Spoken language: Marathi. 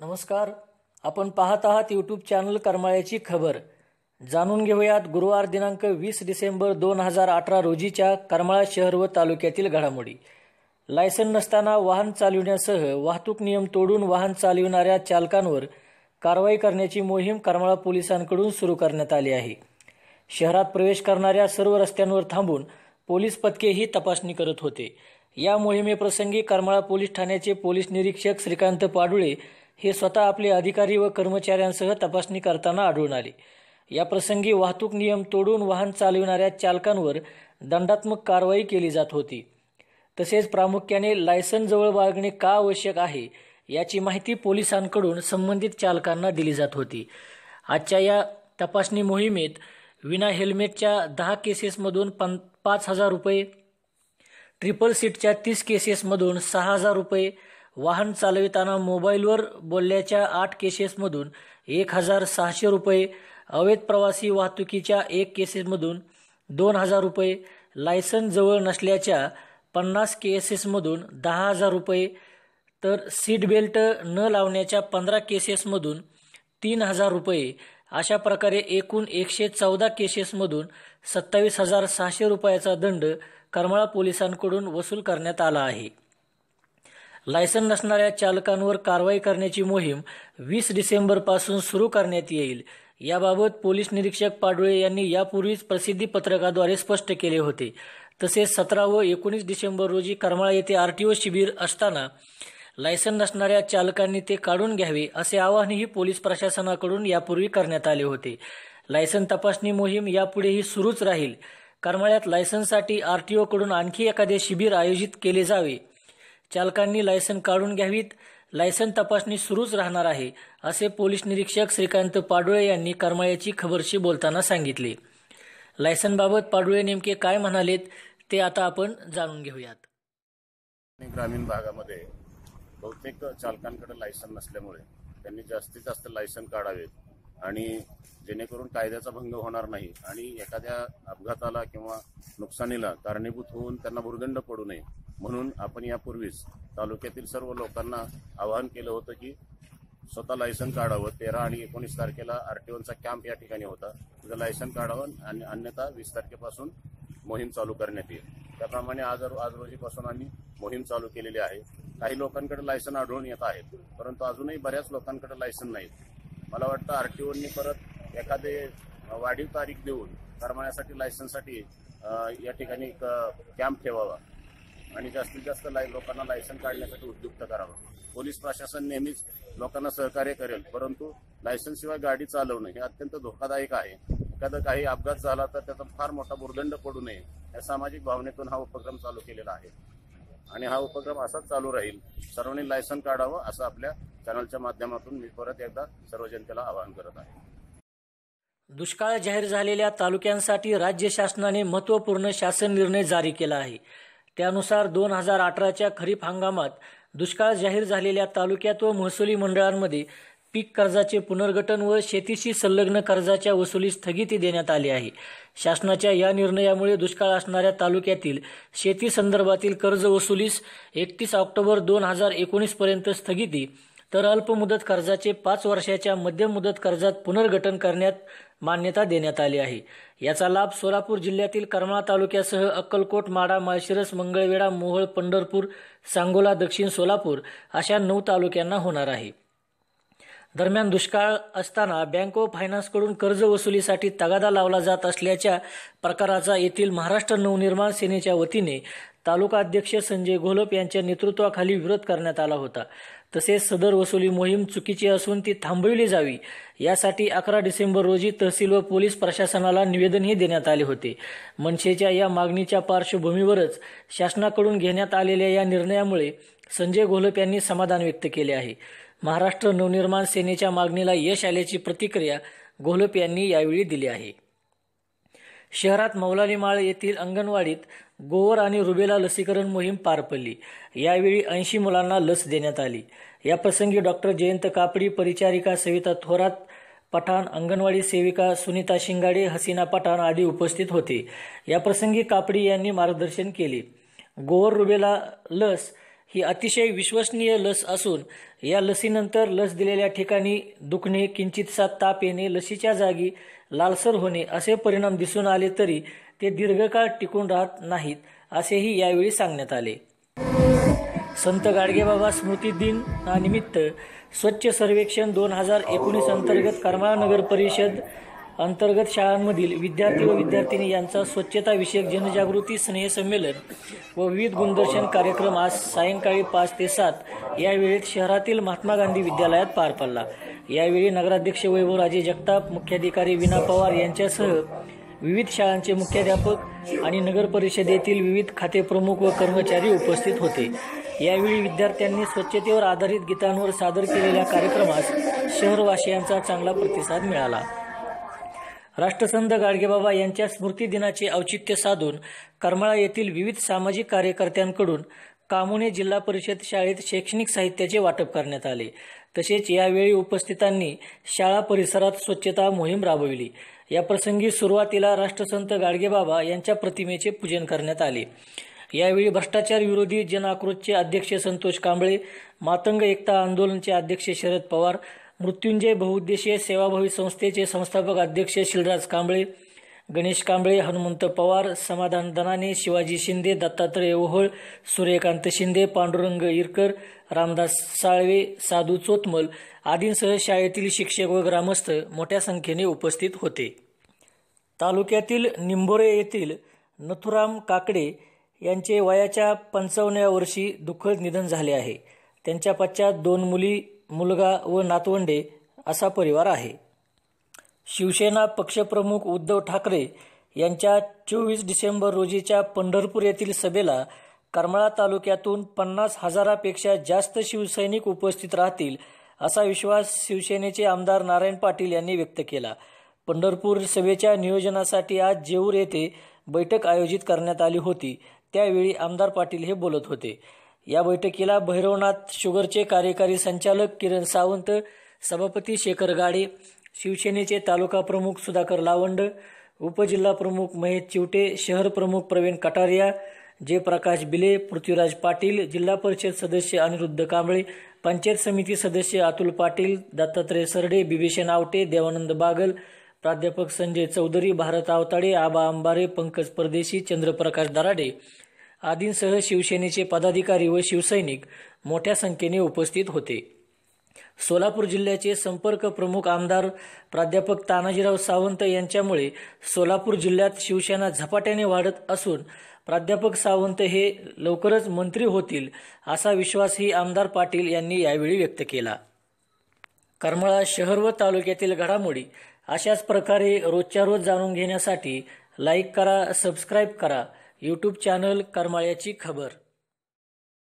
नमस्कार. आपण पाहत आहात यूट्यूब चॅनल करमाळ्याची खबर. जाणून घेऊयात गुरुवार दिनांक वीस डिसेंबर दोन हजार अठरा रोजीच्या करमाळा शहर व तालुक्यातील घडामोडी. लायसन नसताना वाहन चालविण्यासह वाहतूक नियम तोडून वाहन चालविणाऱ्या चालकांवर कारवाई करण्याची मोहीम करमाळा पोलिसांकडून सुरू करण्यात आली आहे. शहरात प्रवेश करणाऱ्या सर्व रस्त्यांवर थांबून पोलीस पथके ही तपासणी करत होते. या मोहिमेप्रसंगी करमाळा पोलीस ठाण्याचे पोलीस निरीक्षक श्रीकांत पाडुळे हे स्वतः आपले अधिकारी व कर्मचाऱ्यांसह तपासणी करताना आढळून आले. या प्रसंगी वाहतूक नियम तोडून वाहन चालविणाऱ्या चालकांवर दंडात्मक कारवाई केली जात होती. तसेच प्रामुख्याने लायसन जवळ बाळगणे का आवश्यक आहे याची माहिती पोलिसांकडून संबंधित चालकांना दिली जात होती. आजच्या या तपासणी मोहिमेत विना हेल्मेटच्या दहा केसेसमधून पं पाच हजार रुपये ट्रिपल सीटच्या तीस केसेसमधून सहा हजार रुपये वाहन चालविताना मोबाईलवर बोलल्याच्या आठ केसेसमधून एक हजार सहाशे रुपये अवैध प्रवासी वाहतुकीच्या एक केसेसमधून दोन हजार रुपये लायसन जवळ नसल्याच्या पन्नास केसेसमधून दहा हजार रुपये तर सीट बेल्ट न लावण्याच्या पंधरा केसेसमधून तीन हजार रुपये अशा प्रकारे एकूण एकशे चौदा केसेसमधून सत्तावीस हजार सहाशे रुपयाचा दंड करमाळा पोलिसांकडून वसूल करण्यात आला आहे. लायसन नसणाऱ्या चालकांवर कारवाई करण्याची मोहीम वीस डिसेंबरपासून सुरू करण्यात येईल. याबाबत पोलीस निरीक्षक पाडुळे यांनी यापूर्वीच प्रसिद्धी पत्रकाद्वारे स्पष्ट केले होते. तसेच सतरा व एकोणीस डिसेंबर रोजी करमाळा येथे आरटीओ शिबिर असताना लायसन नसणाऱ्या चालकांनी ते काढून घ्यावे असे आवाहनही पोलीस प्रशासनाकडून यापूर्वी करण्यात आले होते. लायसन तपासणी मोहीम यापुढेही सुरूच राहील. करमाळ्यात लायसनसाठी आरटीओकडून आणखी एखादे शिबिर आयोजित केले जावे चालकांनी लायसन काढून घ्यावीत. लायसन तपासणी सुरूच राहणार आहे असे पोलीस निरीक्षक श्रीकांत पाडुळे यांनी करमाळ्याची खबरशी बोलताना सांगितले. लायसनबाबत पाडुळे नेमके काय म्हणालेत ते आता आपण जाणून घेऊयात. ग्रामीण भागामध्ये बहुतेक चालकांकडे लायसन नसल्यामुळे त्यांनी जास्तीत जास्त लायसन काढावेत आणि जेणेकरून कायद्याचा भंग होणार नाही आणि एखाद्या अपघाताला किंवा नुकसानीला कारणीभूत होऊन त्यांना भुर्दंड पडू नये म्हणून आपण यापूर्वीच तालुक्यातील सर्व लोकांना आवाहन केलं होतं की स्वतः लायसन काढावं. तेरा आणि एकोणीस तारखेला आरटीओचा कॅम्प या ठिकाणी होता. तिथं लायसन काढावं आणि अन्यथा वीस तारखेपासून मोहीम चालू करण्यात येईल. त्याप्रमाणे आज आज रोजीपासून आम्ही मोहीम चालू केलेली आहे. काही लोकांकडे लायसन आढळून येत आहेत परंतु अजूनही बऱ्याच लोकांकडे लायसन नाहीत. मला वाटतं आरटीओनी परत एखादे वाढीव तारीख देऊन करमाण्यासाठी लायसनसाठी या ठिकाणी एक कॅम्प ठेवावा. आणि जास्तीत जास्त लोकांना लायसन काढण्यासाठी उद्युक्त करावं. पोलीस प्रशासन नेहमीच लोकांना सहकार्य करेल परंतु लायसनशिवाय गाडी चालवणं हे अत्यंत धोकादायक आहे. एखादा काही अपघात झाला तर त्याचा फार मोठा भुर्दंड पडू नये या सामाजिक भावनेतून हा उपक्रम चालू केलेला आहे. आणि हा उपक्रम असाच चालू राहील. सर्वांनी लायसन काढावं असं आपल्या चॅनलच्या माध्यमातून मी परत एकदा सर्व जनतेला आवाहन करत आहे. दुष्काळ जाहीर झालेल्या तालुक्यांसाठी राज्य शासनाने महत्त्वपूर्ण शासन निर्णय जारी केला आहे. त्यानुसार दोन हजार अठराच्या खरीप हंगामात दुष्काळ जाहीर झालेल्या तालुक्यात व महसुली मंडळांमध्ये पीक कर्जाचे पुनर्गठन व शेतीशी संलग्न कर्जाच्या वसुलीस स्थगिती देण्यात आली आहे. शासनाच्या या निर्णयामुळे दुष्काळ असणाऱ्या तालुक्यातील शेती संदर्भातील कर्ज वसुलीस एकतीस ऑक्टोबर दोन हजार एकोणीस पर्यंत स्थगिती तर अल्पमुदत कर्जाचे पाच वर्षाच्या मध्यम मुदत कर्जात पुनर्गठन करण्यात मान्यता देण्यात आली आहे. याचा लाभ सोलापूर जिल्ह्यातील करमाळा तालुक्यासह अक्कलकोट माडा माळशिरस मंगळवेढा मोहोळ पंढरपूर सांगोला दक्षिण सोलापूर अशा नऊ तालुक्यांना होणार आहे. दरम्यान दुष्काळ असताना बँक ऑफ फायनान्सकडून कर्ज वसुलीसाठी तगादा लावला जात असल्याच्या प्रकाराचा येथील महाराष्ट्र नवनिर्माण सेनेच्या वतीने तालुका अध्यक्ष संजय घोलप यांच्या नेतृत्वाखाली विरोध करण्यात आला होता. तसेच सदर वसुली मोहीम चुकीची असून ती थांबविली जावी यासाठी अकरा डिसेंबर रोजी तहसील व पोलीस प्रशासनाला निवेदनही देण्यात आले होते. मनसेच्या या मागणीच्या पार्श्वभूमीवरच शासनाकडून घेण्यात आलेल्या या निर्णयामुळे संजय घोलप यांनी समाधान व्यक्त केले आहे. महाराष्ट्र नवनिर्माण सेनेच्या मागणीला यश आल्याची प्रतिक्रिया घोलप यांनी यावेळी दिली आहे. शहरात मौलालीमाळ येथील अंगणवाडीत गोवर आणि रुबेला लसीकरण मोहीम पार पडली. यावेळी ऐंशी मुलांना लस देण्यात आली. याप्रसंगी डॉक्टर जयंत कापडी परिचारिका सविता थोरात पठाण अंगणवाडी सेविका सुनीता शिंगाडे हसीना पठाण आदी उपस्थित होते. याप्रसंगी कापडी यांनी मार्गदर्शन केले. गोवर रुबेला लस ही अतिशय विश्वसनीय लस असून या लसीनंतर लस दिलेल्या ठिकाणी दुखणे किंचितसा ताप येणे लसीच्या जागी लालसर होणे असे परिणाम दिसून आले तरी ते दीर्घकाळ टिकून राहत नाहीत असेही यावेळी सांगण्यात आले. संत गाडगेबाबा स्मृती दिनानिमित्त स्वच्छ सर्वेक्षण दोन हजार एकोणीस अंतर्गत करमाळा नगर परिषद अंतर्गत शाळांमधील विद्यार्थी व विद्यार्थिनी यांचा स्वच्छताविषयक जनजागृती स्नेहसंमेलन व विविध गुणदर्शन कार्यक्रम आज सायंकाळी पाच ते सात या वेळेत शहरातील महात्मा गांधी विद्यालयात पार पडला. यावेळी नगराध्यक्ष वैभवराजे जगताप मुख्याधिकारी विना पवार यांच्यासह विविध शाळांचे मुख्याध्यापक आणि नगर परिषदेतील विविध खातेप्रमुख व कर्मचारी उपस्थित होते. यावेळी विद्यार्थ्यांनी स्वच्छतेवर आधारित गीतांवर सादर केलेल्या कार्यक्रमास शहरवासियांचा चांगला प्रतिसाद मिळाला. राष्ट्रसंत गाडगेबाबा यांच्या स्मृती दिनाचे औचित्य साधून करमाळा येथील विविध सामाजिक कार्यकर्त्यांकडून कामुने जिल्हा परिषद शाळेत शैक्षणिक साहित्याचे वाटप करण्यात आले. तसेच यावेळी उपस्थितांनी शाळा परिसरात स्वच्छता मोहीम राबविली. या प्रसंगी सुरुवातीला राष्ट्रसंत गाडगेबाबा यांच्या प्रतिमेचे पूजन करण्यात आले. यावेळी भ्रष्टाचार विरोधी जनआक्रोशचे अध्यक्ष संतोष कांबळे मातंग एकता आंदोलनचे अध्यक्ष शरद पवार मृत्युंजय बहुउद्देशीय सेवाभावी संस्थेचे संस्थापक अध्यक्ष शिलराज कांबळे गणेश कांबळे हनुमंत पवार समाधान दनाने शिवाजी शिंदे दत्तात्रय ओहळ सूर्यकांत शिंदे पांडुरंग इरकर रामदास साळवे साधू चोतमल आदींसह शाळेतील शिक्षक व ग्रामस्थ मोठ्या संख्येने उपस्थित होते. तालुक्यातील निंबोरे येथील नथुराम काकडे यांचे वयाच्या पंचावन्नव्या वर्षी दुःखद निधन झाले आहे. त्यांच्या पश्चात दोन मुली मुलगा व नातवंडे असा परिवार आहे. शिवसेना पक्षप्रमुख उद्धव ठाकरे यांच्या चोवीस डिसेंबर रोजीच्या पंढरपूर येथील सभेला करमाळा तालुक्यातून पन्नास हजारापेक्षा जास्त शिवसैनिक उपस्थित राहतील असा विश्वास शिवसेनेचे आमदार नारायण पाटील यांनी व्यक्त केला. पंढरपूर सभेच्या नियोजनासाठी आज जेऊर येथे बैठक आयोजित करण्यात आली होती. त्यावेळी आमदार पाटील हे बोलत होते. या बैठकीला भैरवनाथ शुगरचे कार्यकारी संचालक किरण सावंत सभापती शेखर गाडे शिवसेनेचे तालुका प्रमुख सुधाकर लावंड उपजिल्हा प्रमुख महेश चिवटे शहर प्रमुख प्रवीण कटारिया जयप्रकाश बिले पृथ्वीराज पाटील जिल्हा परिषद सदस्य अनिरुद्ध कांबळे पंचायत समिती सदस्य अतुल पाटील दत्तात्रय सरडे बिभीषण आवटे देवानंद बागल प्राध्यापक संजय चौधरी भारत आवताडे आबा अंबारे पंकज परदेशी चंद्रप्रकाश दराडे आदींसह शिवसेनेचे पदाधिकारी व शिवसैनिक मोठ्या संख्येने उपस्थित होते. सोलापूर जिल्ह्याचे संपर्क प्रमुख आमदार प्राध्यापक तानाजीराव सावंत यांच्यामुळे सोलापूर जिल्ह्यात शिवसेना झपाट्याने वाढत असून प्राध्यापक सावंत हे लवकरच मंत्री होतील असा विश्वासही आमदार पाटील यांनी यावेळी व्यक्त केला. करमाळा शहर व तालुक्यातील घडामोडी अशाच प्रकारे रोजच्या रोज जाणून घेण्यासाठी लाईक करा सबस्क्राईब करा यूट्यूब चॅनल करमाळ्याची खबर.